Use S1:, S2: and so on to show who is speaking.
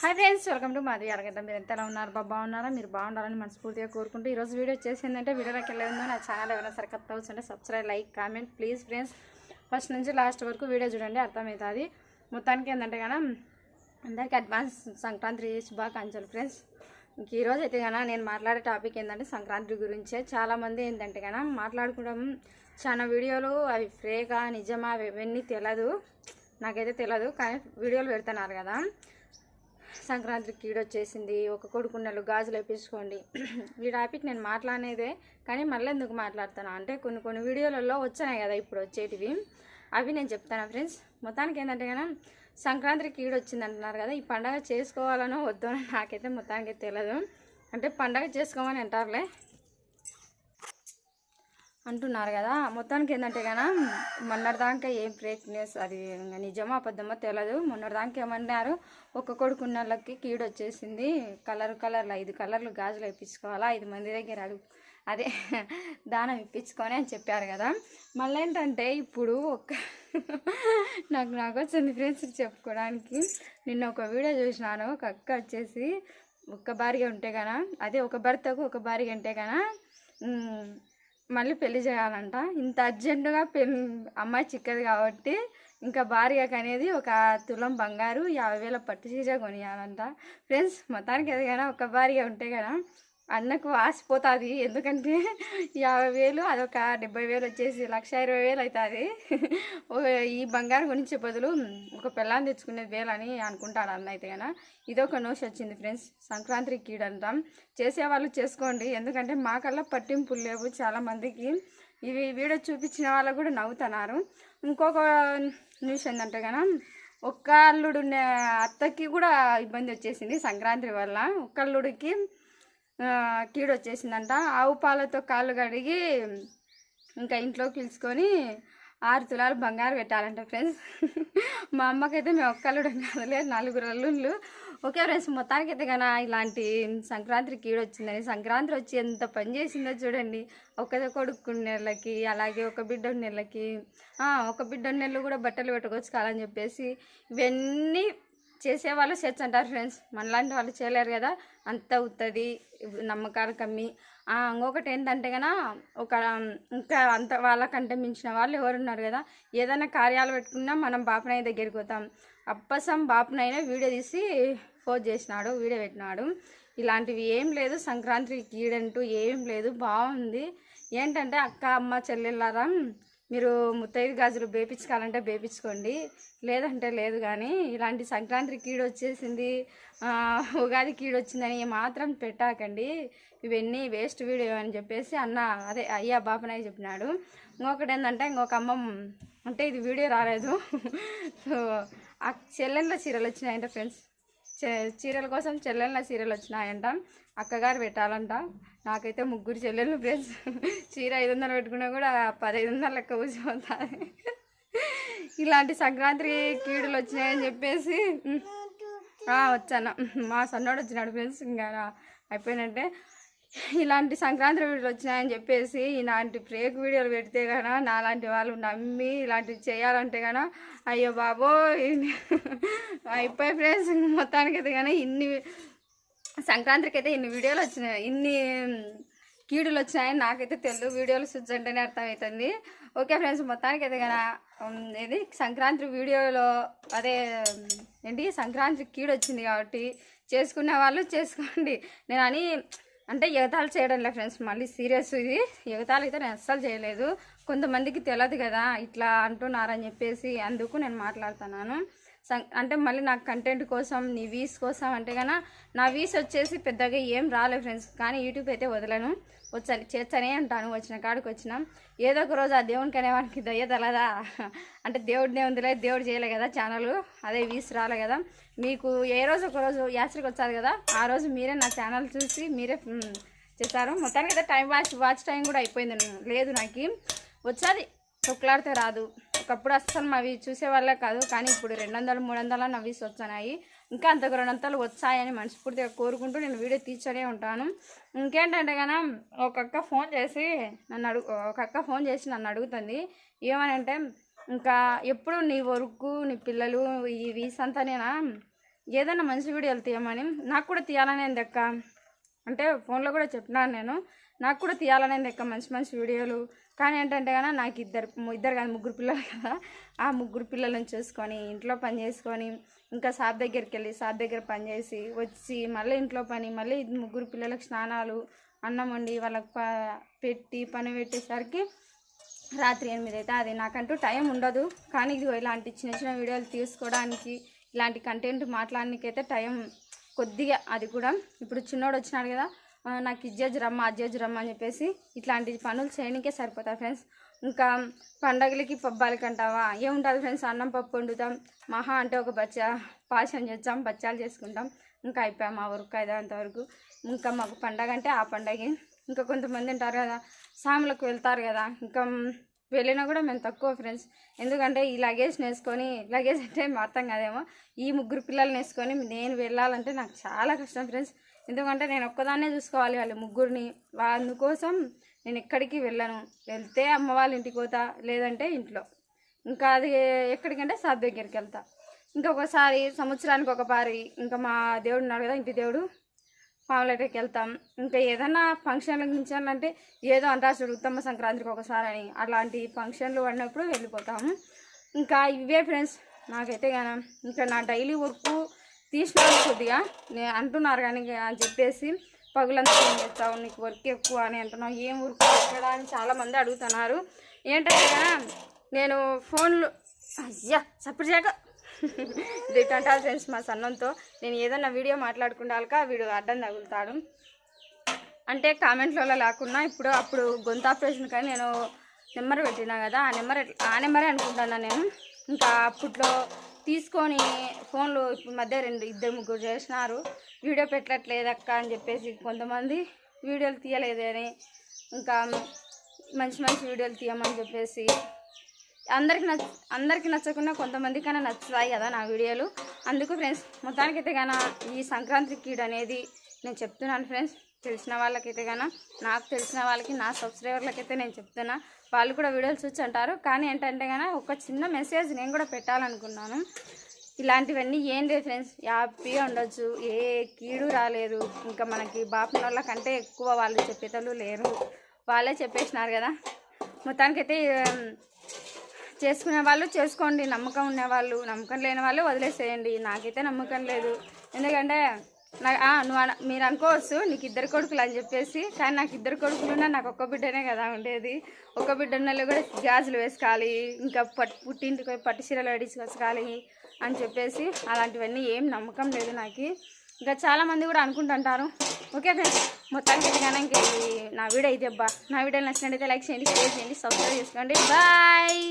S1: Hi friends welcome to మాది అరగద్దాం మీరు ఎంత ఎలా ఉన్నారు బాగున్నారా? మీరు బాగుండాలని మనస్ఫూర్తిగా కోరుకుంటూ ఈరోజు వీడియో చేసి ఏంటంటే వీడియోలోకి వెళ్ళే ఉందో నా ఛానల్ ఎవరైనా సరే కొత్త వచ్చంటే subscribe like comment please friends first నుంచి లాస్ట్ వరకు వీడియో చూడండి అర్థమవుతుంది. మొత్తానికి ఏంటంటే కదా అందరికీ అడ్వాన్స్ సంక్రాంతి శుభాకాంక్షలు ఫ్రెండ్స్ ఇంక ఈరోజు అయితే కన్నా నేను మాట్లాడే టాపిక్ ఏంటంటే సంక్రాంతి గురించే. చాలామంది ఏంటంటే కన్నా మాట్లాడుకోవడం చాలా వీడియోలు అవి ఫ్రేగా నిజమా అవి ఇవన్నీ తెలియదు నాకైతే తెలియదు కానీ వీడియోలు పెడుతున్నారు కదా. సంక్రాంతికి కీడు ఒక కొడుకున్నలు గాజులు వేపించుకోండి. ఈ టాపిక్ నేను మాట్లాడేదే కానీ మళ్ళీ ఎందుకు మాట్లాడుతాను అంటే కొన్ని కొన్ని వీడియోలలో వచ్చాయి కదా ఇప్పుడు వచ్చేటివి. అవి నేను చెప్తాను ఫ్రెండ్స్. మొత్తానికి ఏంటంటే కదా సంక్రాంతికి కీడు అంటున్నారు కదా ఈ పండగ చేసుకోవాలనో వద్దో నాకైతే మొత్తానికి తెలియదు అంటే పండగ చేసుకోమని అంటారులే అంటున్నారు కదా. మొత్తానికి ఏంటంటే కదా మొన్నటిదాకా ఏం బ్రేక్నెస్ అది నిజమో అబద్ధమో తెలియదు మొన్నటిదాకా ఏమన్నారు? ఒక్క కొడుకున్న వాళ్ళకి కీడు వచ్చేసింది కలర్ కలర్లు ఐదు కలర్లు గాజులు వేయించుకోవాలా ఐదు మంది దగ్గర అడుగు. అదే దానం ఇప్పించుకొని అని చెప్పారు కదా. మళ్ళీ ఏంటంటే ఇప్పుడు ఒక నాకు నాకు వచ్చింది ఫ్రెండ్స్ చెప్పుకోవడానికి నిన్న ఒక వీడియో చూసినాను. ఒక అక్క వచ్చేసి ఒక్క భార్య ఉంటే కదా అదే ఒక భర్తకు ఒక భార్య ఉంటే కన మళ్ళీ పెళ్ళి చేయాలంట. ఇంత అర్జెంటుగా పెళ్ళి అమ్మాయి చిక్కదు కాబట్టి ఇంకా భార్యకు అనేది ఒక తులం బంగారు యాభై వేల పట్టు చీర కొనియాలంట. ఫ్రెండ్స్ మొత్తానికి ఎదగైనా ఒక భార్య ఉంటే కదా అన్నకు ఆసిపోతుంది ఎందుకంటే యాభై వేలు అదొక డెబ్బై వేలు వచ్చేసి లక్ష ఇరవై వేలు అవుతుంది ఈ బంగారం గురించి బదులు ఒక పిల్లని తెచ్చుకునేది వేలు అని అనుకుంటాను అన్న అయితే కదా ఇదొక నోష్ వచ్చింది ఫ్రెండ్స్. సంక్రాంతికి కీడంటాం చేసేవాళ్ళు చేసుకోండి. ఎందుకంటే మాకల్లా పట్టింపులు లేవు చాలామందికి ఇవి వీడియో చూపించిన వాళ్ళు కూడా నవ్వుతున్నారు. ఇంకొక న్యూస్ ఏంటంటే కదా ఒక్క అల్లుడు అత్తకి కూడా ఇబ్బంది వచ్చేసింది సంక్రాంతి వల్ల. ఒక్క అల్లుడికి కీడొచ్చేసిందంట. కీడు వచ్చేసిందంట ఆవు పాలతో కాళ్ళు కడిగి ఇంకా ఇంట్లోకి పిలుచుకొని ఆరు తులాలు బంగారు పెట్టాలంట ఫ్రెండ్స్ మా అమ్మకైతే మేము ఒక్కళ్ళు కాదులే నలుగురు అల్లుళ్ళు. ఓకే ఫ్రెండ్స్ మొత్తానికి అయితే కన్నా ఇలాంటి సంక్రాంతి కీడు వచ్చిందని సంక్రాంతి వచ్చి ఎంత పని చేసిందో చూడండి. ఒక కొడుకు నెలలకి అలాగే ఒక బిడ్డ నెలకి ఒక బిడ్డ నెలలు కూడా బట్టలు పెట్టుకోవచ్చు కాదని చెప్పేసి ఇవన్నీ చేసేవాళ్ళు చర్చ్ అంటారు ఫ్రెండ్స్ మనలాంటి వాళ్ళు చేయలేరు కదా. అంత అవుతుంది నమ్మకాలు కమ్మి. ఇంకొకటి ఏంటంటే కన్నా ఒక ఇంకా అంత వాళ్ళకంటే మించిన వాళ్ళు ఎవరున్నారు కదా ఏదైనా కార్యాలు పెట్టుకున్నా మనం బాపనయ్య దగ్గరికి పోతాం. అప్పసం బాపనైనా వీడియో తీసి ఫోన్ చేసినాడు వీడియో పెట్టినాడు. ఇలాంటివి ఏం లేదు సంక్రాంతికి కీడంటూ ఏం లేదు బాగుంది ఏంటంటే అక్క అమ్మ చెల్లెళ్ళారా మీరు ముత్తైదు గాజులు బేపించుకోవాలంటే బేపించుకోండి. లేదంటే లేదు కానీ ఇలాంటి సంక్రాంతి కీడు వచ్చేసింది ఉగాది కీడు వచ్చిందని మాత్రం పెట్టాకండి. ఇవన్నీ వేస్ట్ వీడియో అని చెప్పేసి అన్న అదే అయ్యా బాపనాయ చెప్పినాడు. ఇంకొకటి ఏంటంటే ఇంకొక అమ్మ అంటే ఇది వీడియో రాలేదు. సో ఆ చెల్లెళ్ళ చీరలు వచ్చినాయంట ఫ్రెండ్స్. చీరల కోసం చెల్లెళ్ళ చీరలు వచ్చినాయంట. అక్కగారు పెట్టాలంట. నాకైతే ముగ్గురు చెల్లెళ్ళు ఫ్రెండ్స్. చీర ఐదు వందలు పెట్టుకున్నా కూడా పదహైదు వందలు లెక్క కూర్చోతాయి ఇలాంటి సంక్రాంతి కీడులు వచ్చినాయని చెప్పేసి వచ్చాను. మా సన్నోడు వచ్చినాడు ఫ్రెండ్స్. ఇంకా అయిపోయినట్టే ఇలాంటి సంక్రాంతి వీడియోలు వచ్చినాయని చెప్పేసి ఇలాంటి ఫేక్ వీడియోలు పెడితే కనుక నాలాంటి వాళ్ళు నమ్మి ఇలాంటివి చేయాలంటే కనుక అయ్యో బాబో అయిపోయి ఫ్రెండ్స్ మొత్తానికి అయితే కానీ ఇన్ని సంక్రాంతికి అయితే ఇన్ని వీడియోలు వచ్చినాయి. ఇన్ని కీడులు వచ్చినాయని నాకైతే తెలుగు వీడియోలు స్విచ్ అర్థమవుతుంది ఓకే ఫ్రెండ్స్ మొత్తానికి అయితే కదా ఇది సంక్రాంతి వీడియోలో అదే ఏంటి సంక్రాంతి కీడు వచ్చింది కాబట్టి చేసుకునే వాళ్ళు చేసుకోండి. నేను అని అంటే ఎగతాళి చేయడం లే ఫ్రెండ్స్ మళ్ళీ సీరియస్ ఇది. ఎగతాళి అయితే నేను అస్సలు చేయలేదు. కొంతమందికి తెలియదు కదా ఇట్లా అంటున్నారని చెప్పేసి అందుకు నేను మాట్లాడుతున్నాను. అంటే మళ్ళీ నాకు కంటెంట్ కోసం నీ వీస్ కోసం అంటే కన్నా నా వీస్ వచ్చేసి పెద్దగా ఏం రాలేదు ఫ్రెండ్స్ కానీ యూట్యూబ్ అయితే వదలను. వచ్చాను చేస్తానే ఉంటాను. వచ్చిన కాడికి వచ్చినాం. ఏదో ఒక రోజు ఆ దేవునికి అనేవానికి దయ్య అంటే దేవుడినే ఉందిలే దేవుడు చేయలే కదా ఛానల్ అదే వీస్ రాలే కదా. మీకు ఏ రోజు ఒక రోజు యాత్రికి వచ్చారు కదా ఆ రోజు మీరే నా ఛానల్ చూసి మీరే చేశారు మొత్తానికి అయితే టైం వాచ్ వాచ్ టైం కూడా అయిపోయింది. లేదు నాకు. వచ్చాది. తొక్కులాడితే రాదు. ఒకప్పుడు అస్సలు అవి చూసేవాళ్ళే కాదు కానీ ఇప్పుడు రెండు వందలు మూడు వందల నవ్వీస్ వస్తున్నాయి. ఇంకా అంతకు రెండు వందలు వచ్చాయని మనస్ఫూర్తిగా కోరుకుంటూ నేను వీడియో తీర్చనే ఉంటాను. ఇంకేంటంటే కనుక ఒక అక్క ఫోన్ చేసి నన్ను అడుగు ఒక అక్క ఫోన్ చేసి నన్ను అడుగుతుంది ఏమని అంటే ఇంకా ఎప్పుడు నీ వర్క్ నీ పిల్లలు ఈ వీసంతానేనా ఏదైనా మంచి వీడియోలు తీయమని నాకు కూడా తీయాలనే అక్క. అంటే ఫోన్లో కూడా చెప్పినాను నేను. నాకు కూడా తీయాలనేది ఎక్క మంచి మంచి వీడియోలు. కానీ ఏంటంటే కానీ నాకు ఇద్దరు ఇద్దరు కాదు ముగ్గురు పిల్లలు కదా. ఆ ముగ్గురు పిల్లలను చూసుకొని ఇంట్లో పని చేసుకొని ఇంకా సాబ్ దగ్గరికి వెళ్ళి సాబ్ దగ్గర పని చేసి వచ్చి మళ్ళీ ఇంట్లో పని మళ్ళీ ముగ్గురు పిల్లలకు స్నానాలు అన్నం వండి వాళ్ళకి ప పెట్టి పని పెట్టేసరికి రాత్రి ఎనిమిది అయితే అది. నాకంటూ టైం ఉండదు. కానీ ఇది ఇలాంటి చిన్న చిన్న వీడియోలు తీసుకోవడానికి ఇలాంటి కంటెంట్ మాట్లాడడానికైతే టైం కొద్దిగా అది కూడా ఇప్పుడు చిన్నోడు వచ్చినాడు కదా నాకు ఇజ్జేజ్ రమ్మ అజ్జేజ్ రమ్మ అని చెప్పేసి ఇట్లాంటి పనులు చేయడానికే సరిపోతాయి ఫ్రెండ్స్. ఇంకా పండగలకి పబ్బాలకి అంటావా ఏముంటుంది ఫ్రెండ్స్? అన్నం పప్పు వండుతాం. మహా అంటే ఒక బచ్చ పాశం చేస్తాం బచ్చాలు చేసుకుంటాం. ఇంకా అయిపోయాం మా వర్క్ అయ్యేంత వరకు. ఇంకా మాకు పండగ అంటే ఆ పండగే. ఇంకా కొంతమంది ఉంటారు కదా సాములకు వెళ్తారు కదా. ఇంకా వెళ్ళినా కూడా మేము తక్కువ ఫ్రెండ్స్. ఎందుకంటే ఈ లగేజ్ వేసుకొని లగేజ్ అంటే మాత్రం అర్థం కాదేమో. ఈ ముగ్గురు పిల్లల్ని వేసుకొని నేను వెళ్ళాలంటే నాకు చాలా కష్టం ఫ్రెండ్స్. ఎందుకంటే నేను ఒక్కదాన్నే చూసుకోవాలి వాళ్ళ ముగ్గురిని. అందుకోసం నేను ఎక్కడికి వెళ్ళను. వెళ్తే అమ్మ వాళ్ళ ఇంటికి పోతా లేదంటే ఇంట్లో. ఇంకా అది ఎక్కడికంటే సార్ దగ్గరికి వెళ్తా. ఇంకొకసారి సంవత్సరానికి ఒక పారి ఇంకా మా దేవుడు ఉన్నాడు కదా ఇంటి దేవుడు. పాములటకి వెళ్తాం. ఇంకా ఏదైనా ఫంక్షన్లకు మించాలంటే ఏదో అంటారు ఉత్తమ సంక్రాంతికి ఒకసారి అని అలాంటి ఫంక్షన్లు పడినప్పుడు వెళ్ళిపోతాము. ఇంకా ఇవే ఫ్రెండ్స్ నాకైతే కానీ ఇంకా నా డైలీ వర్క్ తీసినాను కొద్దిగా. నేను అంటున్నారు కానీ అని చెప్పేసి పగులంతా ఏం చేస్తావు? నీకు వర్క్ ఎక్కువ అని అంటున్నావు. ఏం వర్క్ ఎక్కడ అని చాలామంది అడుగుతున్నారు. ఏంటంటే నేను ఫోన్లో అయ్యా సపరేట్ చేయక దిట్టంటారు ఫ్రెండ్స్ మా సన్నంతో. నేను ఏదన్నా వీడియో మాట్లాడుకుండాలక వీడు అడ్డం తగులుతాడు. అంటే కామెంట్లలో లేకున్నా ఇప్పుడు అప్పుడు గొంతు ఆపరేషన్ కానీ నేను నెంబర్ పెట్టినా కదా ఆ నెంబర్ ఆ నెంబరే అనుకుంటున్నా నేను. ఇంకా అప్పట్లో తీసుకొని ఫోన్లో ఇప్పుడు మధ్య రెండు ఇద్దరు ముగ్గురు చేసినారు. వీడియో పెట్టట్లేదు అక్క అని చెప్పేసి కొంతమంది వీడియోలు తీయలేదు అని ఇంకా మంచి మంచి వీడియోలు తీయమని చెప్పేసి అందరికి నచ్చ అందరికీ నచ్చకుండా కొంతమంది కన్నా నచ్చుతాయి కదా నా వీడియోలు. అందుకు ఫ్రెండ్స్ మొత్తానికైతే గాన ఈ సంక్రాంతి కీడ్ అనేది నేను చెప్తున్నాను ఫ్రెండ్స్. తెలిసిన వాళ్ళకైతే కానీ నాకు తెలిసిన వాళ్ళకి నా సబ్స్క్రైబర్లకైతే నేను చెప్తున్నా. వాళ్ళు కూడా వీడియోలు చూసి అంటారు. కానీ ఏంటంటే కానీ ఒక చిన్న మెసేజ్ నేను కూడా పెట్టాలనుకున్నాను. ఇలాంటివన్నీ ఏం లేదు ఫ్రెండ్స్. హ్యాపీగా ఉండొచ్చు. ఏ కీడు రాలేదు. ఇంకా మనకి బాపనోళ్ళ కంటే ఎక్కువ వాళ్ళు చెప్పేతలు లేరు. వాళ్ళే చెప్పేసినారు కదా. మొత్తానికైతే చేసుకునే వాళ్ళు చేసుకోండి. నమ్మకం ఉన్నవాళ్ళు నమ్మకం లేని వాళ్ళు వదిలేసేయండి. నాకైతే నమ్మకం లేదు. ఎందుకంటే నువ్వు మీరు అనుకోవచ్చు నీకు ఇద్దరు కొడుకులు అని చెప్పేసి కానీ నాకు ఇద్దరు కొడుకులు ఉన్నా నాకు ఒక్క బిడ్డనే కదా ఉండేది. ఒక్క బిడ్డ ఉన్నలో కూడా గాజులు వేసుకోవాలి ఇంకా పట్టు పుట్టింటికి పోయి పట్టు చీరలు వేసుకోవాలి అని చెప్పేసి అలాంటివన్నీ ఏం నమ్మకం లేదు నాకు. ఇంకా చాలామంది కూడా అనుకుంటుంటారు ఓకే ఫ్రెండ్స్ మొత్తానికి కానీ ఇంక నా వీడియో ఇది అబ్బా. నా వీడియో నచ్చినట్టయితే లైక్ చేయండి షేర్ చేయండి సబ్స్క్రైబ్ చేసుకోండి. బాయ్.